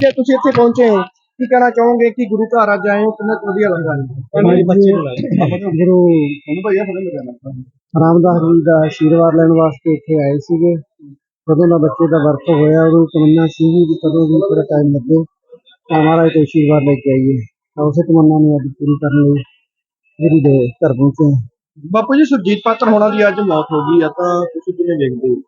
ਕਿ ਤੁਸੀਂ ਇੱਥੇ ਪਹੁੰਚੇ ਹੋ? ਕੀ ਕਹਿਣਾ ਚਾਹੋਗੇ ਕਿ ਗੁਰੂ ਘਰ ਅੱਜ ਆਏ ਹੋ? ਕਿੰਨਾ ਕੁ ਵਧੀਆ ਲੱਗਾ? ਜੀ ਬੱਚੇ ਨੂੰ ਲਾਇਆ ਗੁਰੂ ਤੁਹਾਨੂੰ ਭਈਆ ਫੜਨ ਲੱਗਾ ਰਾਮਦਾਸ ਜੀ ਦਾ ਆਸ਼ੀਰਵਾਦ ਲੈਣ ਵਾਸਤੇ ਇੱਥੇ ਆਏ ਸੀਗੇ। ਕਦੋਂ ਦਾ ਬੱਚੇ ਦਾ ਵਰਤ ਹੋਇਆ ਉਹਨੂੰ ਤਮੰਨਾ ਸੀ ਵੀ ਕਦੋਂ ਵੀ ਥੋੜਾ ਟਾਈਮ ਲੱਗੇ ਤਾਂ ਮਹਾਰਾਜ ਤੋਂ ਆਸ਼ੀਰਵਾਦ ਲੈ ਕੇ ਆਈਏ। ਤਾਂ ਉਸੇ ਤਮੰਨਾ ਨੂੰ ਅੱਜ ਪੂਰੀ ਕਰਨ ਲਈ ਗੁਰੂ ਦੇ ਘਰ ਪਹੁੰਚੇ। ਬਾਪੂ ਜੀ ਸੁਰਜੀਤ ਪਾਤਰ ਹੋਣਾ ਦੀ ਅੱਜ ਮੌਤ ਹੋ ਗਈ ਆ ਤਾਂ ਤੁਸੀਂ ਕਿਵੇਂ ਵੇਖਦੇ ਹੋ? ਤਾਂ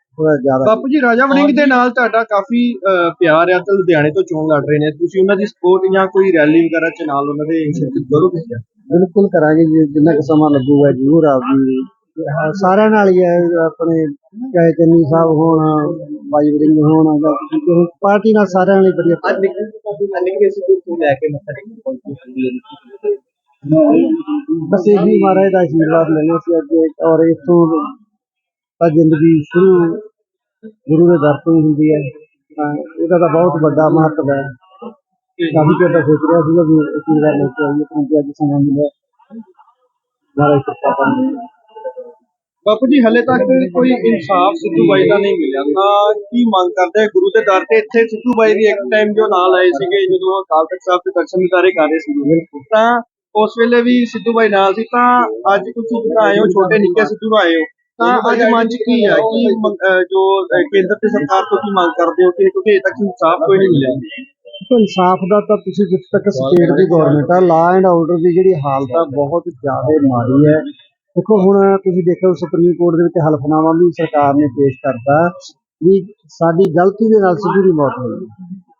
ਥੋੜਾ ਜ਼ਿਆਦਾ ਬਾਪੂ ਜੀ ਰਾਜਾ ਵੜਿੰਗ ਦੇ ਨਾਲ ਤੁਹਾਡਾ ਕਾਫੀ ਅਹ, ਪਿਆਰ ਆ ਤੇ ਲੁਧਿਆਣੇ ਤੋਂ ਚੋਣ ਲੜ ਰਹੇ ਨੇ। ਤੁਸੀਂ ਉਹਨਾਂ ਦੀ ਸਪੋਰਟ ਜਾਂ ਕੋਈ ਰੈਲੀ ਵਗੈਰਾ ਚ ਨਾਲ ਉਹਨਾਂ ਦੇ ਸ਼ਿਰਕਤ ਕਰੋਗੇ? ਬਿਲਕੁਲ ਕਰਾਂਗੇ ਜੀ ਜਿੰਨਾ ਕੁ ਸਮਾਂ ਲੱਗੂਗਾ ਜ਼ਰੂਰ ਆਪਦੀ ਹਾਂ, ਸਾਰਿਆਂ ਨਾਲ ਹੀ ਹੈ ਆਪਣੇ ਚਾਹੇ ਚੰਨੀ ਸਾਹਿਬ ਹੋਣ ਬਾਈ ਵਰਿੰਗ ਹੋਣ ਜਾਂ ਕਿਸੇ ਹੋਰ ਪਾਰਟੀ ਨਾਲ ਸਾਰਿਆਂ ਨਾਲ ਹੀ ਵਧੀਆ ਨਿੱਕੇ ਸਿੱਧੂ ਤੋਂ ਲੈ ਕੇ ਮੱਥਾ ਟੇਕਣ ਪਹੁੰਚੇ ਬਸ ਇਹੀ ਮਹਾਰਾਜ ਦਾ ਆਸ਼ੀਰਵਾਦ ਲੈਣਾ ਸੀ ਅੱਗੇ ਔਰ ਇਥੋਂ ਤਾਂ ਜ਼ਿੰਦਗੀ ਸ਼ੁਰੂ ਗੁਰੂ ਦੇ ਦਰ ਤੋਂ ਹੀ ਹੁੰਦੀ ਹੈ। ਤਾਂ ਇਹਦਾ ਤਾਂ ਬਹੁਤ ਵੱਡਾ ਮਹੱਤਵ ਹੈ। ਕਾਫੀ ਚਿਰ ਤੋਂ ਸੋਚ ਰਿਹਾ ਸੀਗਾ ਵੀ ਆਸ਼ੀਰਵਾਦ ਲੈ ਕੇ ਆਈਏ ਪਰੰਤੂ ਅੱਜ ਸਮਾਂ ਮਿਲਿਆ। ਮਹਾਰਾਜ ਕਿਰਪਾ ਕਰਨ। ਬਾਪੂ ਜੀ ਹਲੇ ਤੱਕ ਕੋਈ ਇਨਸਾਫ ਸਿੱਧੂ ਬਾਈ ਦਾ ਨਹੀਂ ਮਿਲਿਆ। ਤਾਂ ਕੀ ਮੰਗ ਕਰਦੇ ਗੁਰੂ ਦੇ ਦਰ ਤੇ ਇੱਥੇ ਸਿੱਧੂ ਬਾਈ ਵੀ ਇੱਕ ਟਾਈਮ ਜੋ ਨਾਲ ਆਏ ਸੀਗੇ ਜਦੋਂ ਅਕਾਲ ਤਖਤ ਸਾਹਿਬ ਦੇ ਦਰਸ਼ਨ ਦਿਦਾਰੇ ਕਰ ਰਹੇ ਸੀਗੇ। ਤਾਂ ਉਸ ਵੇਲੇ ਵੀ ਸਿੱਧੂ ਬਾਈ ਨਾਲ ਸੀ। ਤਾਂ ਅੱਜ ਤੁਸੀਂ ਜਿਹੜਾ ਆਏ ਹੋ ਛੋਟੇ ਨਿੱਕੇ ਸਿੱਧੂ ਆਏ ਹੋ। ਤਾਂ ਅੱਜ ਮਨ ਚ ਕੀ ਹੈ ਕੀ ਜੋ ਕੇਂਦਰ ਤੇ ਸਰਕਾਰ ਤੋਂ ਕੀ ਮੰਗ ਕਰਦੇ ਹੋ ਕਿ ਕਿਉਂਕਿ ਅਜੇ ਤੱਕ ਇਨਸਾਫ ਕੋਈ ਨਹੀਂ ਮਿਲਿਆ? ਇਨਸਾਫ ਦਾ ਤਾਂ ਤੁਸੀਂ ਜਿੱਥੇ ਤੱਕ ਸਟੇਟ ਦੀ ਗਵਰਨਮੈਂਟ ਆ ਲਾ ਐਂਡ ਆਰਡਰ ਦੀ ਜਿਹੜੀ ਹਾਲਤ ਆ ਬਹੁਤ ਜ਼ਿਆਦਾ ਮਾੜੀ ਹੈ। ਦੇਖੋ ਹੁਣ ਤੁਸੀਂ ਦੇਖੋ ਸੁਪਰੀਮ ਕੋਰਟ ਦੇ ਵਿੱਚ ਹਲਫਨਾਮਾ ਵੀ ਸਰਕਾਰ ਨੇ ਪੇਸ਼ ਕਰਤਾ ਵੀ ਸਾਡੀ ਗਲਤੀ ਦੇ ਨਾਲ ਸਿੱਧੂ ਮੌਤ ਹੋਈ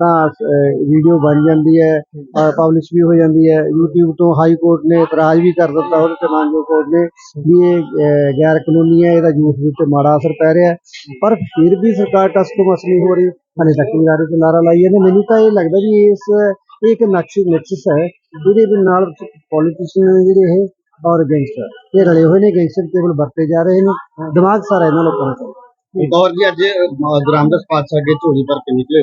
ਤਾਂ ਵੀਡੀਓ ਬਣ ਜਾਂਦੀ ਹੈ ਪਬਲਿਸ਼ ਵੀ ਹੋ ਜਾਂਦੀ ਹੈ। YouTube ਤੋਂ ਹਾਈ ਕੋਰਟ ਨੇ ਇਤਰਾਜ਼ ਵੀ ਕਰ ਦਿੱਤਾ, ਉਹਦੇ ਤੇ ਮਾਨਜੋ ਕੋਰਟ ਨੇ ਵੀ ਇਹ ਗੈਰ ਕਾਨੂੰਨੀ ਹੈ, ਇਹਦਾ ਯੂਥ ਦੇ ਉੱਤੇ ਮਾੜਾ ਅਸਰ ਪੈ ਰਿਹਾ ਪਰ ਫਿਰ ਵੀ ਸਰਕਾਰ ਟਸ ਤੋਂ ਮਸ ਨਹੀਂ ਹੋ ਰਹੀ। ਹਲੇ ਤੱਕ ਨਾਰੇ ਤੇ ਨਾਰਾ ਲਾਈ ਜਾਂਦੇ। ਮੈਨੂੰ ਤਾਂ ਇਹ ਲੱਗਦਾ ਵੀ ਇਸ, ਇਹ ਇੱਕ ਨਕਸ਼, ਨਕਸ਼ਸ ਹੈ, ਜਿਹਦੇ ਦੇ ਨਾਲ ਪੋਲੀਟੀਸ਼ੀਅਨ ਜਿਹੜੇ ਇਹ, ਔਰ ਗੈਂਗਸਟਰ ਇਹ ਰਲੇ ਹੋਏ ਨੇ ਗੈਂਗਸਟਰ ਕੇਵਲ ਵਰਤੇ ਜਾ ਰਹੇ ਨੇ। ਦਿਮਾਗ ਸਾਰਾ ਇਹਨਾਂ ਲੋਕਾਂ ਦਾ ਔਰ ਜੀ, ਅੱਜ ਗ੍ਰਾਮਦਸ ਪਾਤਸ਼ਾਹ ਅੱਗੇ ਝੋਲੀ ਭਰ ਕੇ ਨਿਕਲੇ।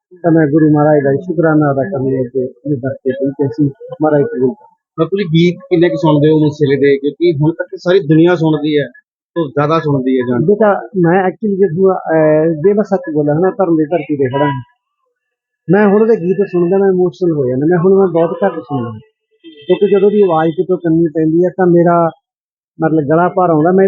ਤਾਂ ਮੈਂ ਗੁਰੂ ਮਹਾਰਾਜ ਦਾ ਸ਼ੁਕਰਾਨਾ ਅਦਾ ਕਰਨ ਲਈ ਕਿ ਇਹ ਦਰਤੇ ਪਹੁੰਚੇ ਸੀ ਮਹਾਰਾਜ ਕਰੋ। ਬਾਪੂ ਜੀ ਗੀਤ ਕਿੰਨੇ ਕੁ ਸੁਣਦੇ ਹੋ ਮੁਸਲੇ ਦੇ? ਕਿਉਂਕਿ ਹੁਣ ਤੱਕ ਸਾਰੀ ਦੁਨੀਆ ਸੁਣਦੀ ਹੈ ਤੋਂ ਜ਼ਿਆਦਾ ਸੁਣਦੀ ਹੈ ਜਾਨ ਬੇਟਾ ਮੈਂ ਐਕਚੁਅਲੀ ਜਦੋਂ ਜੇ ਮੈਂ ਸੱਚ ਬੋਲਾਂ ਨਾ ਧਰਮ ਦੀ ਧਰਤੀ ਤੇ ਖੜਾ। ਮੈਂ ਹੁਣ ਉਹਦੇ ਗੀਤ ਸੁਣਦਾ ਮੈਂ ਇਮੋਸ਼ਨਲ ਹੋ ਜਾਂਦਾ। ਮੈਂ ਹੁਣ ਮੈਂ ਬਹੁਤ ਘੱਟ ਸੁਣਦਾ। ਕਿਉਂਕਿ ਜਦੋਂ ਦੀ ਆਵਾਜ਼ ਕਿਤੋਂ ਕੰਨੀ ਪੈਂਦੀ ਹੈ ਤਾਂ ਮੇਰਾ ਮਤਲਬ ਗਲਾ ਭਰ ਆਉਂਦਾ। ਮੈਂ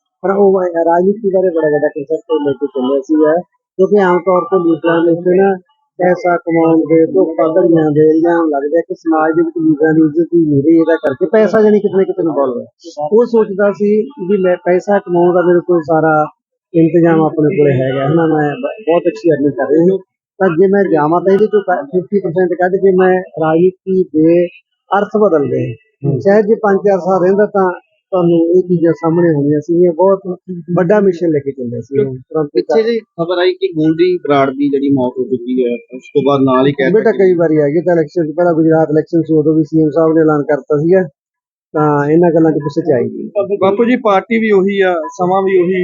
ਪਰ ਉਹ ਰਾਜਨੀਤੀ ਬਾਰੇ ਬੜਾ ਵੱਡਾ ਕਨਸੈਪਟ ਲੈ ਕੇ ਚੱਲਿਆ ਸੀਗਾ ਕਿਉਂਕਿ ਆਮ ਤੌਰ ਤੇ ਲੀਡਰਾਂ ਦੇ ਉੱਤੇ ਨਾ ਪੈਸਾ ਕਮਾਉਣ ਦੇ ਤੋਂ ਪਦੜੀਆਂ ਦੇ ਨੂੰ ਲੱਗਦਾ ਕਿ ਸਮਾਜ ਦੇ ਵਿੱਚ ਲੀਡਰਾਂ ਦੀ ਇੱਜ਼ਤ ਹੀ ਨਹੀਂ ਰਹੀ ਇਹਦਾ ਕਰਕੇ ਪੈਸਾ ਜਾਨੀ ਕਿਤੇ ਨਾ ਕਿਤੇ ਇਨਵੋਲਵ ਹੈ ਉਹ ਸੋਚਦਾ ਸੀ ਵੀ ਮੈਂ ਪੈਸਾ ਕਮਾਉਣ ਦਾ ਮੇਰੇ ਕੋਲ ਸਾਰਾ ਇੰਤਜ਼ਾਮ ਆਪਣੇ ਕੋਲੇ ਹੈਗਾ ਹੈ ਨਾ ਮੈਂ ਬਹੁਤ ਅੱਛੀ ਅਰਨਿੰਗ ਕਰ ਰਹੀ ਹਾਂ ਤਾਂ ਜੇ ਮੈਂ ਜਾਵਾਂ ਤਾਂ ਇਹਦੇ ਚੋਂ ਕ- 50% ਕੱਢ ਕੇ ਮੈਂ ਰਾਜਨੀਤੀ ਦੇ ਅਰਥ ਬਦਲਦੇ ਸ਼ਾਇਦ ਜੇ 5-4 ਸਾਲ ਰਹਿੰਦਾ ਤਾਂ ਤੁਹਾਨੂੰ ਇਹ ਚੀਜ਼ਾਂ ਸਾਹਮਣੇ ਆਉਣੀਆਂ ਸੀਗੀਆਂ ਬਹੁਤ ਵੱਡਾ ਮਿਸ਼ਨ ਲੈ ਕੇ ਚੱਲਿਆ ਸੀ ਪਿੱਛੇ ਜੀ ਖਬਰ ਆਈ ਕਿ ਗੋਲਡੀ ਬਰਾੜ ਦੀ ਜਿਹੜੀ ਮੌਤ ਹੋ ਚੁੱਕੀ ਹੈ ਉਸ ਤੋਂ ਬਾਅਦ ਨਾਲ ਹੀ ਕਹਿ ਬੇਟਾ ਕਈ ਵਾਰੀ ਆ ਗਏ ਤਾਂ ਇਲੈਕਸ਼ਨ ਤੋਂ ਪਹਿਲਾਂ ਗੁਜਰਾਤ ਇਲੈਕਸ਼ਨ ਸੀ ਉਦੋਂ ਵੀ ਸੀਐਮ ਸਾਹਿਬ ਨੇ ਐਲਾਨ ਕਰਤਾ ਸੀਗਾ ਤਾਂ ਇਹਨਾਂ ਗੱਲਾਂ 'ਚ ਕੁਛ ਸੱਚਾਈ ਨਹੀਂ ਬਾਪੂ ਜੀ ਪਾਰਟੀ ਵੀ ਉਹੀ ਆ ਸਮਾਂ ਵੀ ਉਹੀ